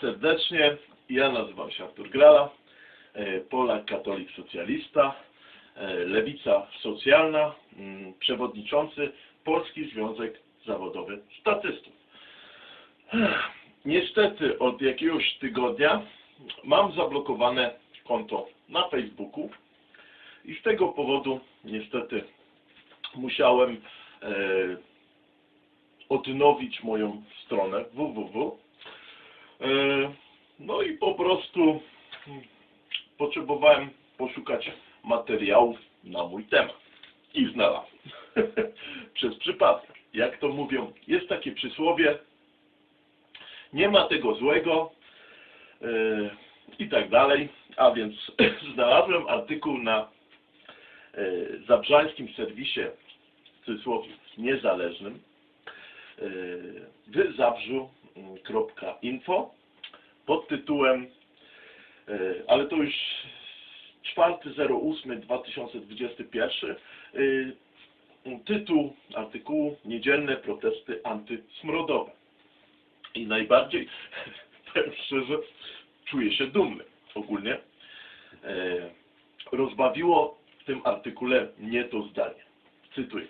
serdecznie. Ja nazywam się Artur Grala, e, Polak, katolik, socjalista, e, lewica socjalna, mm, przewodniczący Polski Związek Zawodowy Statystów. Niestety od jakiegoś tygodnia mam zablokowane konto na Facebooku i z tego powodu niestety musiałem e, odnowić moją stronę www. E, No i po prostu potrzebowałem poszukać materiałów na mój temat. I znalazłem. Przez przypadek. Jak to mówią, jest takie przysłowie, nie ma tego złego e, i tak dalej. A więc znalazłem artykuł na e, zabrzańskim serwisie w cudzysłowie niezależnym w zabrzu.info pod tytułem e, ale to już 4.08.2021 e, tytuł artykułu Niedzielne protesty antysmrodowe. I najbardziej, powiem szczerze, czuję się dumny ogólnie. E, rozbawiło w tym artykule mnie to zdanie. Cytuję.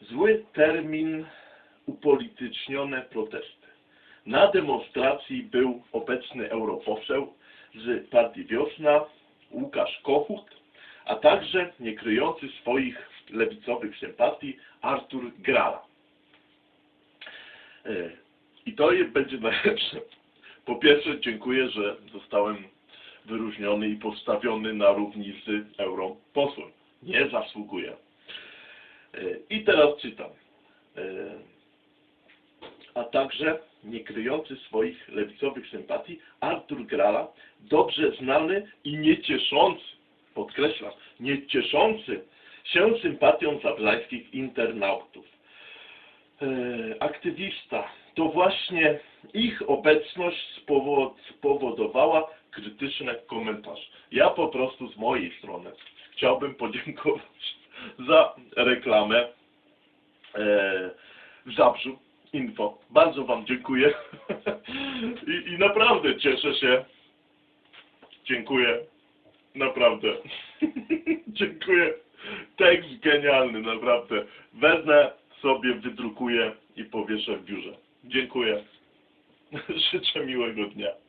Zły termin upolitycznione protesty. Na demonstracji był obecny europoseł z partii Wiosna, Łukasz Kochut, a także niekryjący swoich lewicowych sympatii Artur Grala. E, I to będzie najlepsze. Po pierwsze dziękuję, że zostałem wyróżniony i postawiony na równi z europosłem. Nie zasługuję. E, I teraz czytam. A także niekryjący swoich lewicowych sympatii Artur Grala, dobrze znany i niecieszący, podkreślam, niecieszący się sympatią zabrzańskich internautów e, aktywista, to właśnie ich obecność spowo- spowodowała krytyczne komentarze. Ja po prostu z mojej strony chciałbym podziękować za reklamę e, w Zabrzu Info. Bardzo Wam dziękuję I, i naprawdę cieszę się. Dziękuję. Naprawdę. Dziękuję. Tekst genialny, naprawdę. Wezmę sobie, wydrukuję i powieszę w biurze. Dziękuję. Życzę miłego dnia.